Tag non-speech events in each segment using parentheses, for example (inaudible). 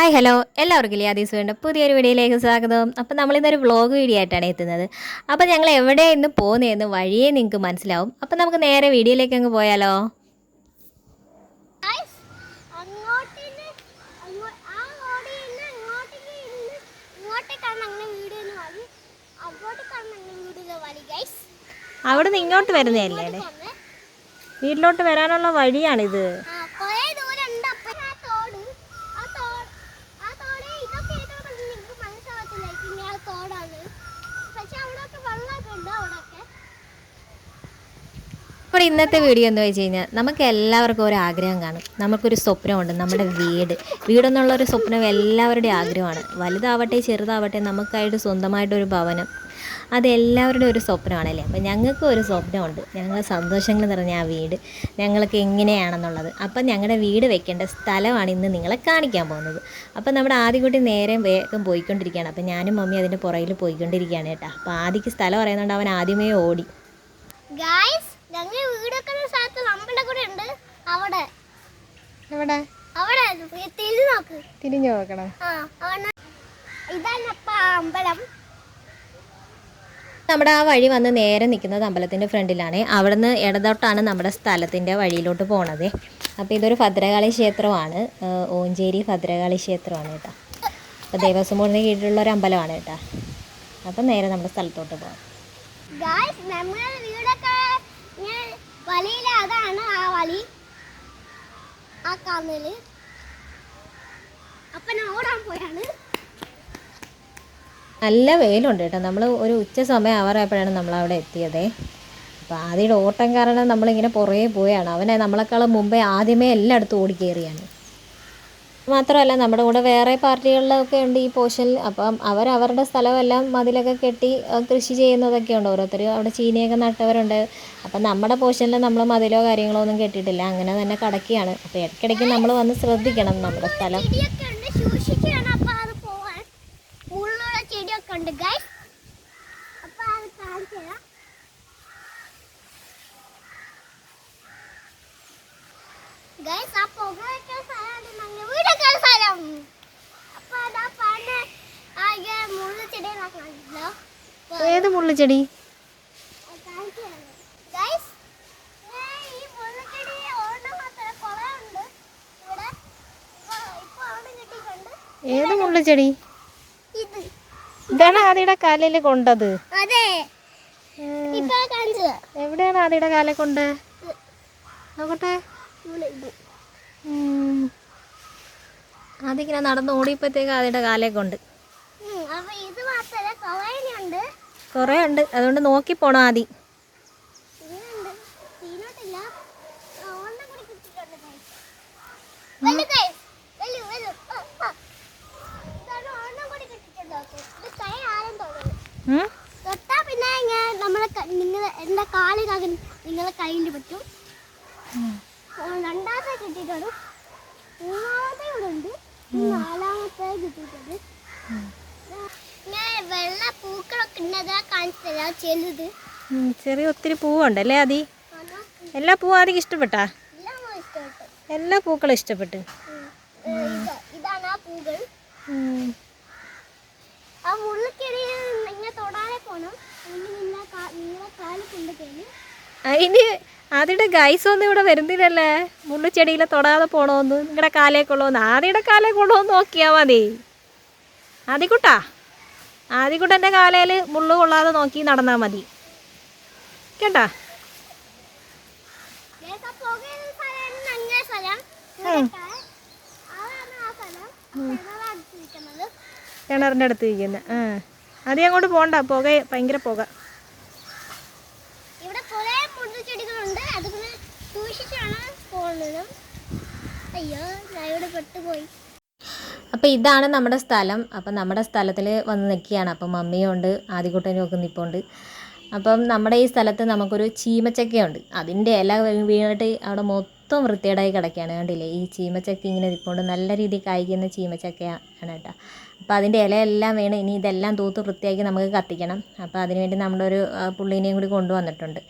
Hi hello എല്ലാവർക്കും ലിയാദീസ് വേണ്ട പുതിയൊരു വീഡിയോയിലേക്ക് സ്വാഗതം. അപ്പോൾ നമ്മളിന്നൊരു വ്ളോഗ് വീഡിയോ ആയിട്ടാണ് എത്തുന്നത്. അപ്പോൾ ഞങ്ങൾ എവിടെ ഇന്ന് പോകുന്നതെന്ന് വഴിയെ നിങ്ങൾക്ക് മനസ്സിലാവും. അപ്പോൾ നമുക്ക് നേരെ വീഡിയോയിലേക്ക് അങ്ങ് പോയാലോ? അവിടെ നിന്ന് ഇങ്ങോട്ട് വരുന്നതല്ലേ? അല്ലേ വീട്ടിലോട്ട് വരാനുള്ള വഴിയാണിത് ആ കുറേ ദൂരം ഉണ്ട് അപ്പം ആ തോട് ആ തോട് ആ തോട് ഇതൊക്കെ ഇതൊക്കെ നിങ്ങൾക്ക് മനസ്സിലാവത്തില്ല പിന്നെ ആ തോടാണ് പക്ഷെ അവിടെയൊക്കെ വെള്ളമൊക്കെ ഉണ്ട് അവിടെയൊക്കെ അപ്പോൾ ഇന്നത്തെ വീഡിയോ എന്ന് വെച്ച് കഴിഞ്ഞാൽ നമുക്ക് എല്ലാവർക്കും ഒരു ആഗ്രഹം കാണും. നമുക്കൊരു സ്വപ്നമുണ്ട് നമ്മുടെ വീട്. വീടെന്നുള്ള ഒരു സ്വപ്നം എല്ലാവരുടെയും ആഗ്രഹമാണ്. വലുതാവട്ടെ ചെറുതാവട്ടെ നമുക്കായിട്ട് സ്വന്തമായിട്ടൊരു ഭവനം. അത് എല്ലാവരുടെയും ഒരു സ്വപ്നമാണല്ലേ? അപ്പം ഞങ്ങൾക്കും ഒരു സ്വപ്നമുണ്ട്. ഞങ്ങൾ സന്തോഷങ്ങൾ നിറഞ്ഞ ആ വീട്. ഞങ്ങൾക്ക് എങ്ങനെയാണെന്നുള്ളത്. അപ്പം ഞങ്ങളുടെ വീട് വെക്കേണ്ട സ്ഥലമാണ് ഇന്ന് നിങ്ങളെ കാണിക്കാൻ പോകുന്നത്. അപ്പം നമ്മുടെ ആദ്യകുട്ടി നേരെ വേഗം പോയിക്കൊണ്ടിരിക്കുകയാണ്. അപ്പം ഞാനും മമ്മി അതിന്റെ പുറകിൽ പോയിക്കൊണ്ടിരിക്കുകയാണ് കേട്ടോ. അപ്പോൾ ആദ്യക്ക് സ്ഥലം പറയുന്നുണ്ട് അവൻ ആദ്യമേ ഓടി. ഞങ്ങൾ വീടൊക്കെ സ്ഥലത്ത് അമ്പലം കൂടെ ഉണ്ട്. അവിടെ. എവിടെ? അവിടെ. തിരിഞ്ഞു നോക്ക്. തിരിഞ്ഞു നോക്കണം. ഇതാണ് അപ്പ അമ്പലം. നമ്മുടെ ആ വഴി വന്ന് നേരെ നിൽക്കുന്നത് അമ്പലത്തിന്റെ ഫ്രണ്ടിലാണ്. അവിടുന്ന് ഇടതോട്ടാണ് നമ്മുടെ സ്ഥലത്തിന്റെ വഴിയിലോട്ട് പോണത്. അപ്പോൾ ഇതൊരു ഭദ്രകാളി ക്ഷേത്രമാണ്. ഓഞ്ചേരി ഭദ്രകാളി ക്ഷേത്രമാണ് കേട്ടോ. അപ്പോൾ ദേവസ്വം ബോർഡിന് കീഴിലുള്ള ഒരു അമ്പലമാണ് കേട്ടോ. അപ്പം നേരെ നമ്മുടെ സ്ഥലത്തോട്ട് പോകാം. വലിയില അതാണ് ആ വലി. ആ കന്നൽ. അപ്പൊ ഞാൻ ഓടാൻ പോയാണ്. നല്ല വെയിലുണ്ട് കേട്ടോ. നമ്മൾ ഒരു ഉച്ച സമയം ആവാറായപ്പോഴാണ് നമ്മളവിടെ എത്തിയത്. അപ്പോൾ ആദ്യയുടെ ഓട്ടം കാരണം നമ്മളിങ്ങനെ പുറകെ പോവുകയാണ് അവനെ നമ്മളെക്കാളും മുമ്പേ ആദ്യമേ എല്ലായിടത്തും ഓടിക്കയറിയാണ് മാത്രമല്ല നമ്മുടെ കൂടെ വേറെ പാർട്ടികളിലൊക്കെ ഉണ്ട് ഈ പോഷനിൽ. അപ്പം അവർ അവരുടെ സ്ഥലമെല്ലാം മതിലൊക്കെ കെട്ടി കൃഷി ചെയ്യുന്നതൊക്കെ ഉണ്ട്. ഓരോരുത്തർ അവിടെ ചീനിയൊക്കെ നട്ടവരുണ്ട്. അപ്പം നമ്മുടെ പോഷനിൽ നമ്മൾ മതിലോ കാര്യങ്ങളോ ഒന്നും കെട്ടിയിട്ടില്ല. അങ്ങനെ തന്നെ കടക്കുകയാണ്. അപ്പോൾ ഇടയ്ക്കിടയ്ക്ക് നമ്മൾ വന്ന് ശ്രദ്ധിക്കണം നമ്മുടെ സ്ഥലം. ഉണ്ട് ഗൈസ് അപ്പോൾ അത് ഗൈസ് ആ പുകയൊക്കെ സ്ഥലമാണ് ഏത് മുള്ളുചെടി ഏത് മുള്ളുചെടി ഇത്. ഇതാണ് ആദിയുടെ കാലിൽ കൊണ്ടത്. എവിടെയാണ് ആദിയുടെ കാലെ കൊണ്ട്? നോക്കട്ടെ. ഇത് നടന്ന് ഓടിയപ്പോഴത്തേക്ക് അതിന്റെ കാലേ കൊണ്ട് കുറേ ഉണ്ട് അതുകൊണ്ട് നോക്കി പോണം ആദി ഇതിനുണ്ട് തീനോട്ടില്ല ഒന്നും കൂടി കിട്ടിയിട്ടുണ്ട് guys. വലു guys. വലു, വലു. ആ, ആ. കൂടി കിട്ടിയിട്ടുണ്ട് നോക്ക്. ഇത് കൈ ആരും തോന്നുന്നു ഉം? പിന്നെ ഇങ്ങനെ നമ്മളെ നിങ്ങൾ എന്റെ കാലിനകം നിങ്ങളെ കയ്യിൽ പറ്റും ആ, രണ്ടാമത്തെ കിട്ടിയിട്ടുണ്ട് മൂന്നാമത്തെ ഇവിടെ ഉണ്ട് നാലാമത്തെ ഞാൻ വെള്ള പൂക്കളൊക്കെ ഉണ്ടതാ ചെറിയ ഒത്തിരി പൂവുണ്ട് അല്ലേ ആദി? എല്ലാ പൂവും ആദ്യം ഇഷ്ടപ്പെട്ടാ? എല്ലാം പൂക്കളും ഇഷ്ടപ്പെട്ടു. ഇനി ഇതാണ് ആ പൂകൾ. ആ മുള്ളിക്കിടയിൽ നിങ്ങൾ തൊടാതെ പോണം. ഇനി നിങ്ങളെ കാ- നിങ്ങളെ കാൽ കൊണ്ടുപോയി അതിന് ആദിയുടെ ഗൈസ് ഒന്നും ഇവിടെ വരുന്നില്ലല്ലേ? മുള്ളിച്ചെടിയിലെ തൊടാതെ പോണോന്ന് നിങ്ങളുടെ കാലേ കൊള്ളോന്ന് ആദ്യയുടെ കാലേ കൊള്ളോന്ന് നോക്കിയാൽ മതി. ആദ്യക്കുട്ടാ ആദ്യക്കുട്ടന്റെ കാലയിൽ മുള്ളു കൊള്ളാതെ നോക്കി നടന്നാൽ മതി. കേട്ടാ. കിണറിന്റെ അടുത്ത് ഇരിക്കുന്നത് ആ. ആദ്യം അങ്ങോട്ട് പോകണ്ട പുക ഭയങ്കര പുക ഇവിടെ കുറേ മുള്ളുചെടികളുണ്ട് അതുകൊണ്ട് പോകുന്നത്. അയ്യോ ഞാൻ ഇവിടെ പെട്ടുപോയി. അപ്പോൾ ഇതാണ് നമ്മുടെ സ്ഥലം. അപ്പം നമ്മുടെ സ്ഥലത്തിൽ വന്ന് നിൽക്കുകയാണ്. അപ്പം മമ്മിയുണ്ട് ആദ്യക്കുട്ടനും ഒക്കെ നിൽപ്പുണ്ട് അപ്പം നമ്മുടെ ഈ സ്ഥലത്ത് നമുക്കൊരു ചീമച്ചക്കയുണ്ട്. അതിന്റെ ഇല വീണിട്ട് അവിടെ മൊത്തം വൃത്തികേടായി കിടക്കുകയാണ്. കണ്ടില്ലേ? ഈ ചീമച്ചക്ക ഇങ്ങനെ നിൽപ്പുണ്ട് നല്ല രീതിയിൽ കായ്ക്കുന്ന ചീമച്ചക്കയാണ് കേട്ടോ. അപ്പോൾ അതിന്റെ ഇലയെല്ലാം വേണം ഇനി ഇതെല്ലാം തൂത്ത് വൃത്തിയാക്കി നമുക്ക് കത്തിക്കണം. അപ്പോൾ അതിനുവേണ്ടി നമ്മുടെ ഒരു പുള്ളീനെയും കൂടി കൊണ്ടുവന്നിട്ടുണ്ട്.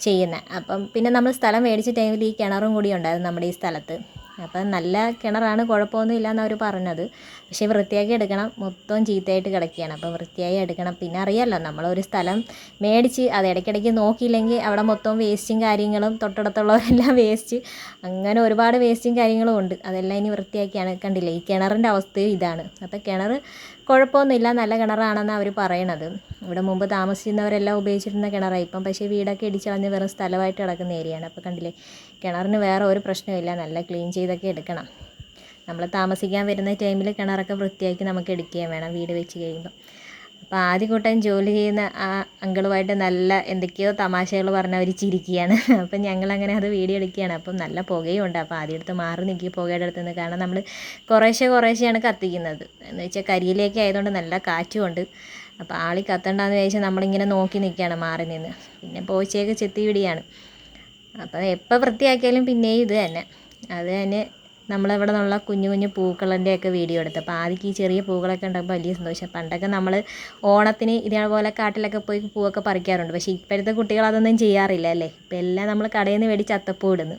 ചെയ്യുന്നത് അപ്പം പിന്നെ നമ്മൾ സ്ഥലം മേടിച്ച ടൈമിൽ ഈ കിണറും കൂടി ഉണ്ടായിരുന്നു നമ്മുടെ ഈ സ്ഥലത്ത്. അപ്പം നല്ല കിണറാണ് കുഴപ്പമൊന്നും ഇല്ല അവർ പറഞ്ഞത്. പക്ഷേ വൃത്തിയാക്കി എടുക്കണം മൊത്തം ചീത്തയായിട്ട് കിടക്കുകയാണ്. അപ്പോൾ വൃത്തിയായി എടുക്കണം. പിന്നെ അറിയാമല്ലോ നമ്മളൊരു സ്ഥലം മേടിച്ച് അത് ഇടയ്ക്കിടയ്ക്ക് നോക്കിയില്ലെങ്കിൽ അവിടെ മൊത്തം വേസ്റ്റും കാര്യങ്ങളും തൊട്ടടുത്തുള്ളവരെല്ലാം (laughs) വേസ്റ്റ് അങ്ങനെ ഒരുപാട് വേസ്റ്റും കാര്യങ്ങളും ഉണ്ട്. അതെല്ലാം ഇനി വൃത്തിയാക്കിയാണ്. കണ്ടില്ലേ ഈ കിണറിന്റെ അവസ്ഥയും ഇതാണ്. അപ്പോൾ കിണർ കുഴപ്പമൊന്നുമില്ല നല്ല കിണറാണെന്ന് അവർ പറയണത്. ഇവിടെ മുമ്പ് താമസിച്ചിരുന്നവരെല്ലാം ഉപയോഗിച്ചിരുന്ന കിണറായി ഇപ്പം പക്ഷേ വീടൊക്കെ ഇടിച്ച് കളഞ്ഞ് വെറും സ്ഥലമായിട്ട് കിടക്കുന്ന ഏരിയയാണ്. അപ്പോൾ കണ്ടില്ലേ കിണറിന് വേറെ ഒരു പ്രശ്നമില്ല നല്ല ക്ലീൻ ചെയ്തൊക്കെ എടുക്കണം. നമ്മൾ താമസിക്കാൻ വരുന്ന ടൈമിൽ കിണറൊക്കെ വൃത്തിയാക്കി നമുക്ക് എടുക്കുകയും വേണം വീട് വെച്ച് കഴിയുമ്പോൾ അപ്പോൾ ആദ്യകൂട്ടം ജോലി ചെയ്യുന്ന ആ അങ്കിളുമായിട്ട് നല്ല എന്തൊക്കെയോ തമാശകൾ പറഞ്ഞ് അവർ ചിരിക്കുകയാണ്. അപ്പം ഞങ്ങളങ്ങനെ അത് വീഡിയോ എടുക്കുകയാണ്. അപ്പം നല്ല പുകയും ഉണ്ട്. അപ്പോൾ ആദ്യം എടുത്ത് മാറി നിൽക്കി പുകയുടെ അടുത്ത് നിന്ന്. കാരണം നമ്മൾ കുറേശ്ശെ കുറേശ്ശെയാണ് കത്തിക്കുന്നത്. എന്ന് വെച്ചാൽ കരിയിലേക്ക് ആയതുകൊണ്ട് നല്ല കാറ്റുമുണ്ട് അപ്പോൾ ആളി കത്തണ്ടെന്ന് വിചാരിച്ചാൽ നമ്മളിങ്ങനെ നോക്കി നിൽക്കുകയാണ് മാറി നിന്ന്. പിന്നെ പോച്ചയൊക്കെ ചെത്തി വിടിയാണ്. അപ്പോൾ എപ്പോൾ വൃത്തിയാക്കിയാലും പിന്നെയും ഇത് തന്നെ. അത് തന്നെ നമ്മളിവിടെ നിന്നുള്ള കുഞ്ഞു കുഞ്ഞു പൂക്കളിന്റെ ഒക്കെ വീഡിയോ എടുത്തു. അപ്പോൾ ആദ്യം ഈ ചെറിയ പൂക്കളൊക്കെ ഉണ്ടാകുമ്പോൾ വലിയ സന്തോഷം. പണ്ടൊക്കെ നമ്മൾ ഓണത്തിന് ഇതേപോലെ കാട്ടിലൊക്കെ പോയി പൂവൊക്കെ പറിക്കാറുണ്ട്. പക്ഷേ ഇപ്പോഴത്തെ കുട്ടികൾ അതൊന്നും ചെയ്യാറില്ല അല്ലേ? ഇപ്പം എല്ലാം നമ്മൾ കടയിൽ നിന്ന് മേടിച്ച് അത്തപ്പൂ ഇടുന്നു.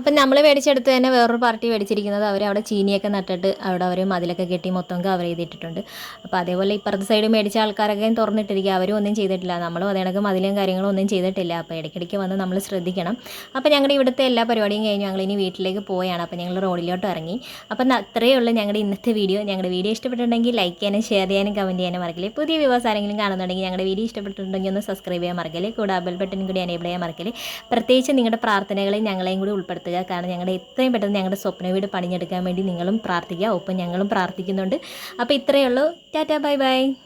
അപ്പം നമ്മൾ മേടിച്ചെടുത്ത് തന്നെ വേറൊരു പാർട്ടി മേടിച്ചിരിക്കുന്നത് അവർ അവിടെ ചീനിയൊക്കെ നട്ടിട്ട് അവിടെ അവർ മതിലൊക്കെ കെട്ടി മൊത്തം കവർ ചെയ്തിട്ടിട്ടുണ്ട്. അപ്പോൾ അതേപോലെ ഇപ്പുറത്തെ സൈഡ് മേടിച്ച ആൾക്കാരൊക്കെ തുറന്നിട്ടിരിക്കുക. അവരും ഒന്നും ചെയ്തിട്ടില്ല. നമ്മളും അതേ മതിലും കാര്യങ്ങളും ഒന്നും ചെയ്തിട്ടില്ല. അപ്പോൾ ഇടയ്ക്കിടയ്ക്ക് വന്ന് നമ്മൾ ശ്രദ്ധിക്കണം. അപ്പോൾ ഞങ്ങളുടെ ഇവിടുത്തെ എല്ലാ പരിപാടിയും കഴിഞ്ഞ് ഞങ്ങൾ ഇനി വീട്ടിലേക്ക് പോയാണ് അപ്പോൾ ഞങ്ങൾ റോഡിലോട്ട് ഇറങ്ങി. അപ്പം അത്രയേ ഉള്ളൂ ഞങ്ങളുടെ ഇന്നത്തെ വീഡിയോ. ഞങ്ങളുടെ വീഡിയോ ഇഷ്ടപ്പെട്ടിട്ടുണ്ടെങ്കിൽ ലൈക്ക് ചെയ്യാനും ഷെയർ ചെയ്യാനും കമന്റ് ചെയ്യാനും മറക്കില്ലേ. പുതിയ വ്യൂവേഴ്സ് ആരെങ്കിലും കാണുന്നുണ്ടെങ്കിൽ ഞങ്ങളുടെ വീഡിയോ ഇഷ്ടപ്പെട്ടിട്ടുണ്ടെങ്കിൽ ഒന്ന് സബ്സ്ക്രൈബ് ചെയ്യാൻ മറക്കല്ലേ. കൂടെ ബെൽ ബട്ടൺ കൂടി എനേബിൾ ചെയ്യാൻ മറക്കല്ലേ. പ്രത്യേകിച്ച് നിങ്ങളുടെ പ്രാർത്ഥനകളെ ഞങ്ങളെയും കൂടി ഉൾപ്പെടുത്തുക കാരണം ഞങ്ങളുടെ എത്രയും പെട്ടെന്ന് ഞങ്ങളുടെ സ്വപ്ന വീട് പണിഞ്ഞെടുക്കാൻ വേണ്ടി നിങ്ങളും പ്രാർത്ഥിക്കുക. ഒപ്പം ഞങ്ങളും പ്രാർത്ഥിക്കുന്നുണ്ട്. അപ്പോൾ ഇത്രയേ ഉള്ളൂ. Tata bye bye.